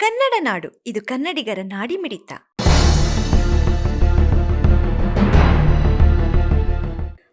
ಕನ್ನಡ ನಾಡು, ಇದು ಕನ್ನಡಿಗರ ನಾಡಿ ಮಿಡಿತ.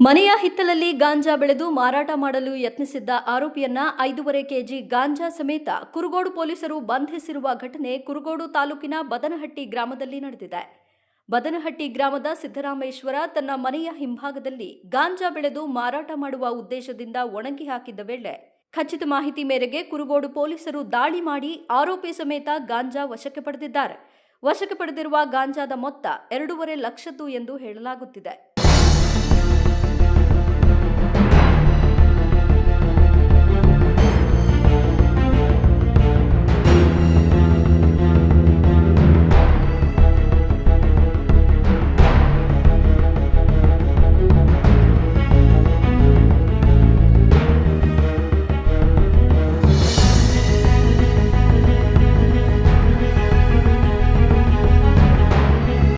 ಮನೆಯ ಹಿತ್ತಲಲ್ಲಿ ಗಾಂಜಾ ಬೆಳೆದು ಮಾರಾಟ ಮಾಡಲು ಯತ್ನಿಸಿದ್ದ ಆರೋಪಿಯನ್ನ ಐದೂವರೆ ಕೆಜಿ ಗಾಂಜಾ ಸಮೇತ ಕುರುಗೋಡು ಪೊಲೀಸರು ಬಂಧಿಸಿರುವ ಘಟನೆ ಕುರುಗೋಡು ತಾಲೂಕಿನ ಬದನಹಟ್ಟಿ ಗ್ರಾಮದಲ್ಲಿ ನಡೆದಿದೆ. ಬದನಹಟ್ಟಿ ಗ್ರಾಮದ ಸಿದ್ದರಾಮೇಶ್ವರ ತನ್ನ ಮನೆಯ ಹಿಂಭಾಗದಲ್ಲಿ ಗಾಂಜಾ ಬೆಳೆದು ಮಾರಾಟ ಮಾಡುವ ಉದ್ದೇಶದಿಂದ ಒಣಗಿ ಹಾಕಿದ್ದ ವೇಳೆ ಖಚಿತ ಮಾಹಿತಿ ಮೇರೆಗೆ ಕುರುಗೋಡು ಪೊಲೀಸರು ದಾಳಿ ಮಾಡಿ ಆರೋಪಿ ಸಮೇತ ಗಾಂಜಾ ವಶಕ್ಕೆ ಪಡೆದಿದ್ದಾರೆ. ವಶಕ್ಕೆ ಪಡೆದಿರುವ ಗಾಂಜಾದ ಮೊತ್ತ ಎರಡೂವರೆ ಲಕ್ಷದ್ದು ಎಂದು ಹೇಳಲಾಗುತ್ತಿದೆ.